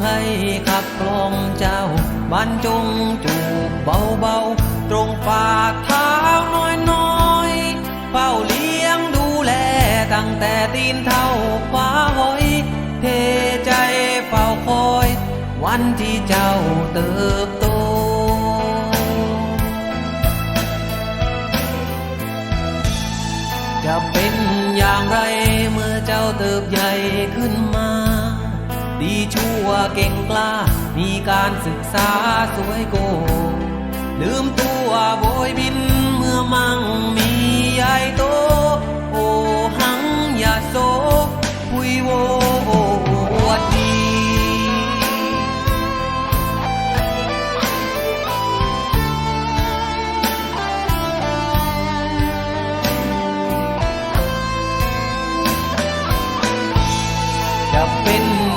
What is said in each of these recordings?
ขับกลอมเจ้าบรรจงจูบเบาๆ ตรงฝ่าเท้าน้อยๆเฝ้าเลี้ยงดูแลตั้งแต่ตีนเท่าฟ้าหอย เทใจเฝ้าคอย วันที่เจ้าเติบโตจะเป็นอย่างไรเมื่อเจ้าเติบใหญ่ขึ้นมา ดีชั่วเก่งกล้า มีการศึกษาสวยโก ลืมตัวโบยบินเมื่อมั่งมีใหญ่โต โอหังอย่าโซพุยโววดดีจะเป็น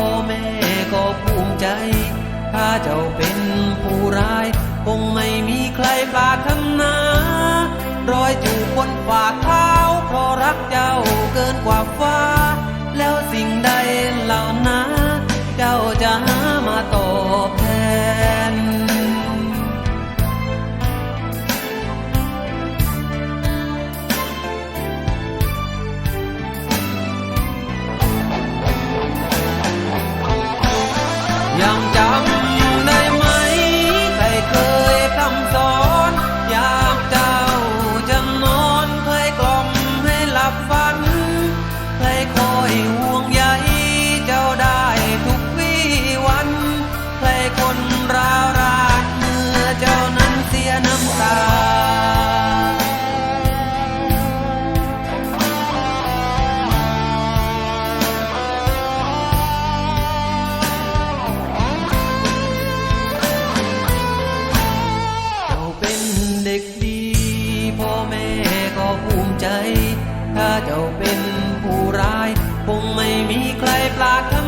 พ่อแม่ก็ภูมิใจ ถ้าเจ้าเป็นผู้ร้าย คงไม่มีใครปรารถนา รอยจูบบนฝาก ยั เจ้าเป็นผู้ร้าย คงไม่มีใครปลาก